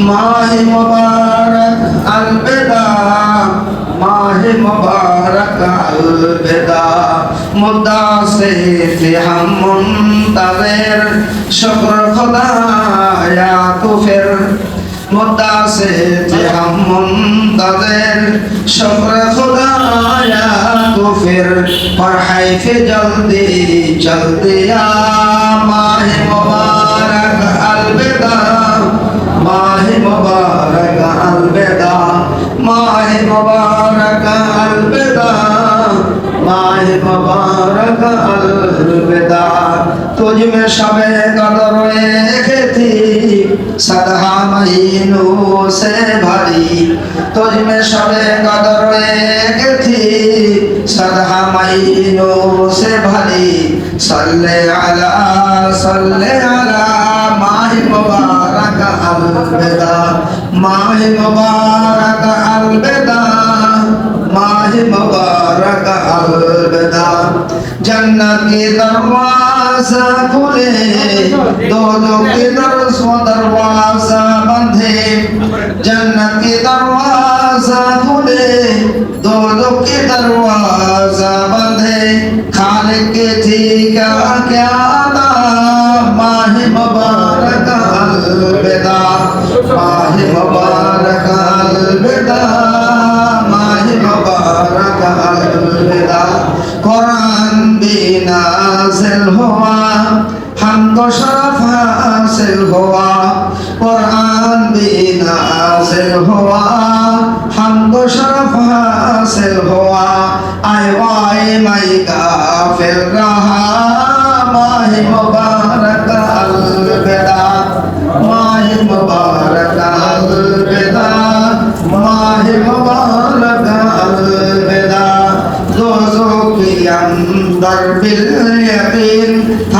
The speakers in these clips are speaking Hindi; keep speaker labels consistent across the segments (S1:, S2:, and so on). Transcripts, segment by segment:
S1: माह मुबारक अलविदा माह मुबारक अलविदा मुद्दा से थे हम मुंतजर शुक्र खुदा या तो फिर मुद्दा से थे हम मुंतजर शुक्र खुदा या तो फिर पढ़ाई फिर जल्दी जल्दी आ माह मुबारक अलविदा माह मुबारक अलविदा, माह मुबारक अलविदा, माह मुबारक अलविदा। तुझ में शबे कदर थी सदहा महीनों से भरी। तुझ में शबे कदर थी सदहा महीनों से भरी। सल्ले अला सल्ले अला माह मुबारक अलविदा माह मुबारक अलविदा। माह मुबारक अलविदा। जन्नत के दरवाज़ा खुले दो दो के दरसों दरवाज़ा बंधे। जन्नत के दरवाज़ा खुले दो दो के दरवाज़ा बंधे। खालिक के थी क्या अलविदा माह मुबारक अलविदा माह मुबारक अलविदा कुरान भी नाजिल हुआ हमको शरफ हासिल हुआ कुरान भी नाजिल हुआ हमको शरफ हासिल हुआ आए वाए मई का फिर रहा माह मुबारक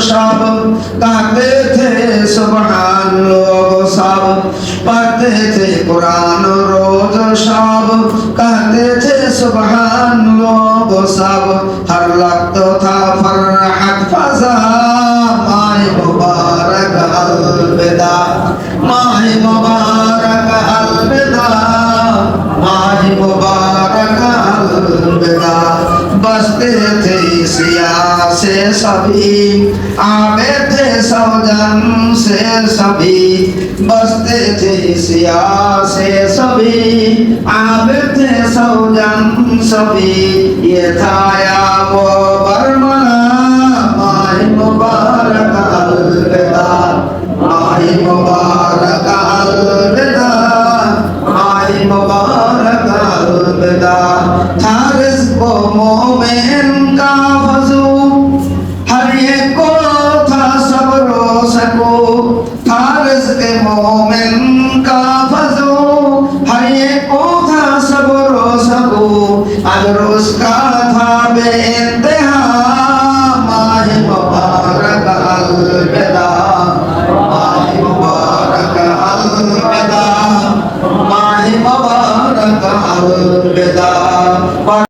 S1: সব কাঁদতে থে সুবহান লোক সব পড়তে কোরআন রোজ সব কাঁদতে সুবহান লোক সব। হর লাগত থা ফরহাত ফাজা মাই মুবারক আলবিদা মাই মুবারক আলবিদা মাই মুবারক सभी आवे थे सौजन से सभी बसते थे सिया से सभी आवे थे सौजन सभी। ये था या वो बरमना मुबारक अलविदा। माह मुबारक अलविदा। मुबारक अलविदा। था मोमिन का को था सब्र सको था रिज़्क़ मोमिन का फजू हर एक को था सब्र सको अगर उसका था बेइंतहा। माह मुबारक, अलविदा। माह मुबारक, अलविदा। माह मुबारक, अलविदा।